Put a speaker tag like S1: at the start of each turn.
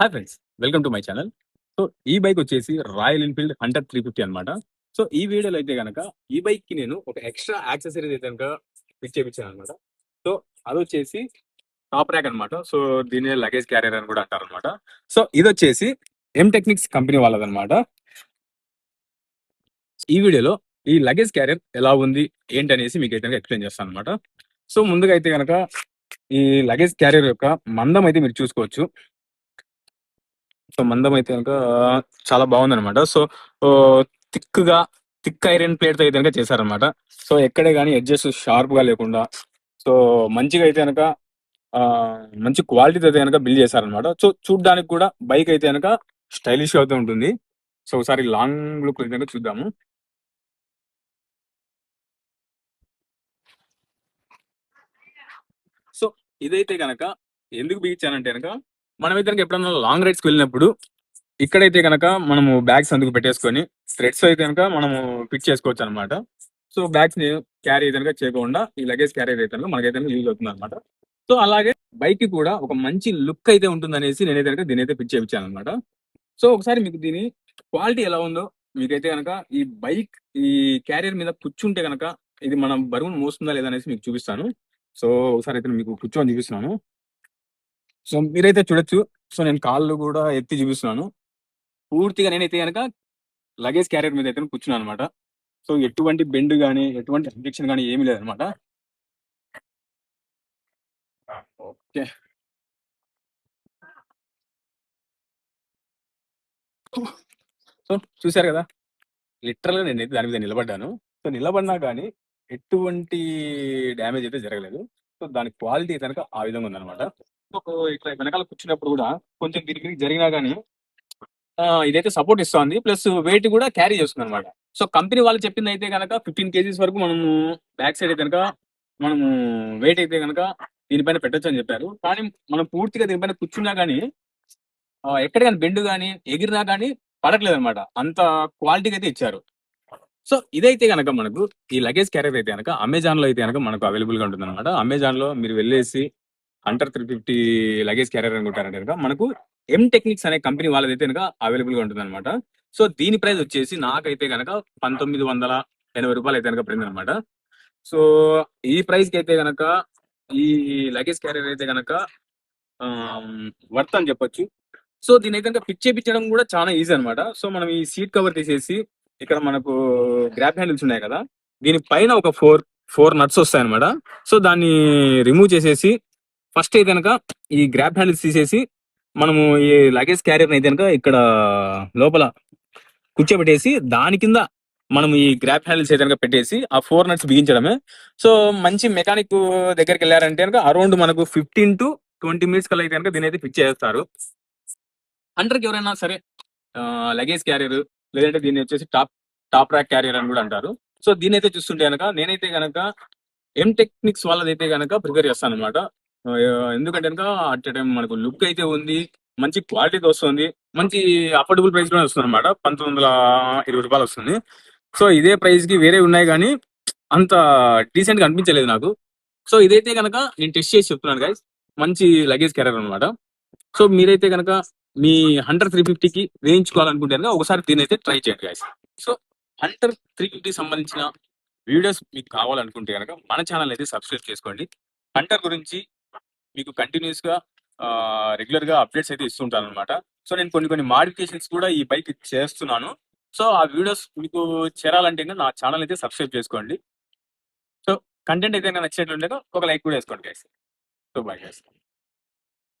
S1: Hi friends welcome to my channel so ఈ bike వచ్చేసి Royal Enfield hundred three fifty అనమాట so ఈ వీడియోలో అయితే కనుక ఈ బైక్కి నేను ఒక ఎక్స్ట్రా యాక్సెసరీస్ అయితే కనుక ఫిట్ చేయించాను అనమాట సో అది వచ్చేసి టాప్ ర్యాక్ అనమాట సో దీని లగేజ్ క్యారియర్ అని కూడా అంటారు అనమాట సో ఇది వచ్చేసి ఎం టెక్నిక్స్ కంపెనీ వాళ్ళదన్నమాట ఈ వీడియోలో ఈ లగేజ్ క్యారియర్ ఎలా ఉంది ఏంటి అనేసి మీకు అయితే ఎక్స్ప్లెయిన్ చేస్తాను అనమాట సో ముందుగా అయితే కనుక ఈ లగేజ్ క్యారియర్ యొక్క మందం అయితే మీరు చూసుకోవచ్చు. సో మందం అయితే కనుక చాలా బాగుంది అనమాట సో థిక్గా థిక్ ఐరన్ ప్లేట్ అయితే కనుక చేశారనమాట సో ఎక్కడే కానీ ఎడ్జెస్ షార్ప్గా లేకుండా సో మంచిగా అయితే కనుక మంచి క్వాలిటీ అయితే కనుక బిల్డ్ చేశారనమాట సో చూడడానికి కూడా బైక్ అయితే కనుక స్టైలిష్ అవుతూ ఉంటుంది. సో ఒకసారి లాంగ్ లుక్ అయితే చూద్దాము. సో ఇదైతే కనుక ఎందుకు బిగించానంటే కనుక మనమైతే కనుక ఎప్పుడన్నా లాంగ్ రైడ్స్కి వెళ్ళినప్పుడు ఇక్కడైతే కనుక మనము బ్యాగ్స్ అందుకు పెట్టేసుకొని థ్రెడ్స్ అయితే కనుక మనము పిక్ చేసుకోవచ్చు అనమాట సో బ్యాగ్స్ని క్యారీ అయితే కనుక చేయకుండా ఈ లగేజ్ క్యారీ అయితే కనుక మనకైతే యూజ్ అవుతుంది అనమాట సో అలాగే బైక్కి కూడా ఒక మంచి లుక్ అయితే ఉంటుంది అనేసి నేనైతే కనుక దీని అయితే పిక్ చేయించాను అనమాట సో ఒకసారి మీకు దీని క్వాలిటీ ఎలా ఉందో మీకైతే కనుక ఈ బైక్ ఈ క్యారియర్ మీద కూర్చుంటే కనుక ఇది మనం బరువును మోస్తుందా లేదా అనేసి మీకు చూపిస్తాను. సో ఒకసారి అయితే మీకు కూర్చొని చూపిస్తున్నాను. సో మీరైతే చూడొచ్చు. సో నేను కాళ్ళు కూడా ఎత్తి చూపిస్తున్నాను. పూర్తిగా నేనైతే కనుక లగేజ్ క్యారియర్ మీద అయితే కూర్చున్నాను అనమాట సో ఎటువంటి బెండ్ కానీ ఎటువంటి అబ్జెక్షన్ కానీ ఏమీ లేదనమాట ఓకే. సో చూసారు కదా? లిటరల్గా నేనైతే దాని మీద నిలబడ్డాను. సో నిలబడినా కానీ ఎటువంటి డ్యామేజ్ అయితే జరగలేదు. సో దాని క్వాలిటీ కనుక ఆ విధంగా ఉందన్నమాట. ఇట్లా వెనకాల కూర్చున్నప్పుడు కూడా కొంచెం గిరిగిరి జరిగినా కానీ ఇదైతే సపోర్ట్ ఇస్తుంది. ప్లస్ వెయిట్ కూడా క్యారీ చేస్తుంది అనమాట సో కంపెనీ వాళ్ళు చెప్పింది అయితే కనుక ఫిఫ్టీన్ కేజీస్ వరకు మనము బ్యాక్ సైడ్ అయితే కనుక మనము వెయిట్ అయితే కనుక దీనిపైన పెట్టచ్చు అని చెప్పారు. కానీ మనం పూర్తిగా దీనిపైన కూర్చున్నా కానీ ఎక్కడ కానీ బెండ్ కానీ ఎగిరినా కానీ పడట్లేదు అనమాట అంత క్వాలిటీగా అయితే ఇచ్చారు. సో ఇదైతే కనుక మనకు ఈ లగేజ్ క్యారియర్ అయితే కనుక అమెజాన్లో అయితే కనుక మనకు అవైలబుల్గా ఉంటుంది అనమాట అమెజాన్లో మీరు వెళ్ళేసి under three fifty luggage carrier అనుకుంటారంటే కనుక మనకు ఎం టెక్నిక్స్ అనే కంపెనీ వాళ్ళదైతే కనుక అవైలబుల్గా ఉంటుంది అనమాట సో దీని ప్రైస్ వచ్చేసి నాకైతే కనుక పంతొమ్మిది వందల ఎనభై రూపాయలు అయితే కనుక పడింది అనమాట సో ఈ ప్రైస్కి అయితే కనుక ఈ లగేజ్ క్యారియర్ అయితే కనుక వర్త్ అని చెప్పొచ్చు. సో దీని అయితే కనుక పిక్ చేపించడం కూడా చాలా ఈజీ అనమాట సో మనం ఈ సీట్ కవర్ తీసేసి ఇక్కడ మనకు గ్రాప్ హ్యాండిల్స్ ఉన్నాయి కదా దీని పైన ఒక ఫోర్ ఫోర్ నట్స్ వస్తాయి అనమాట సో దాన్ని రిమూవ్ చేసేసి ఫస్ట్ అయితే కనుక ఈ గ్రాప్ హ్యాండిల్స్ తీసేసి మనము ఈ లగేజ్ క్యారియర్ అయితే కనుక ఇక్కడ లోపల కూర్చోబెట్టేసి దాని కింద మనం ఈ గ్రాప్ హ్యాండిల్స్ అయితే కనుక పెట్టేసి ఆ ఫోర్ నట్స్ బిగించడమే. సో మంచి మెకానిక్ దగ్గరికి వెళ్ళారంటే కనుక అరౌండ్ మనకు ఫిఫ్టీన్ టు ట్వంటీ మినిట్స్ కల్లా అయితే కనుక దీని అయితే ఫిక్స్ చేస్తారు అండర్కి ఎవరైనా సరే లగేజ్ క్యారియర్ లేదంటే దీన్ని వచ్చేసి టాప్ టాప్ ర్యాక్ క్యారియర్ అని కూడా అంటారు. సో దీని అయితే చూస్తుంటే కనుక నేనైతే కనుక ఎం టెక్నిక్స్ వాళ్ళదైతే కనుక ప్రిపేర్ చేస్తాను అనమాట ఎందుకంటే కనుక అట్ టైం మనకు లుక్ అయితే ఉంది మంచి క్వాలిటీతో వస్తుంది మంచి అఫోర్డబుల్ ప్రైస్లోనే వస్తుంది అనమాట పంతొమ్మిది వందల ఇరవై రూపాయలు వస్తుంది. సో ఇదే ప్రైస్కి వేరే ఉన్నాయి కానీ అంత డీసెంట్గా అనిపించలేదు నాకు. సో ఇదైతే కనుక నేను టెస్ట్ చేసి చెప్తున్నాను గైస్ మంచి లగేజ్ క్యారియర్ అనమాట సో మీరైతే కనుక మీ హండ్రెడ్ త్రీ ఫిఫ్టీకి వేయించుకోవాలనుకుంటే కనుక ఒకసారి దీని అయితే ట్రై చేయండి guys so Hunter three fifty సంబంధించిన వీడియోస్ మీకు కావాలనుకుంటే కనుక మన ఛానల్ అయితే సబ్స్క్రైబ్ చేసుకోండి. హంటర్ గురించి మీకు కంటిన్యూస్గా రెగ్యులర్గా అప్డేట్స్ అయితే ఇస్తుంటాను అనమాట సో నేను కొన్ని కొన్ని మాడిఫికేషన్స్ కూడా ఈ బైక్ చేస్తున్నాను. సో ఆ వీడియోస్ మీకు చేరాలంటే నా ఛానల్ అయితే సబ్స్క్రైబ్ చేసుకోండి. సో కంటెంట్ అయితే నచ్చినట్లుంటే ఒక లైక్ కూడా వేసుకోండి గైస్ సో బాయ్ గైస్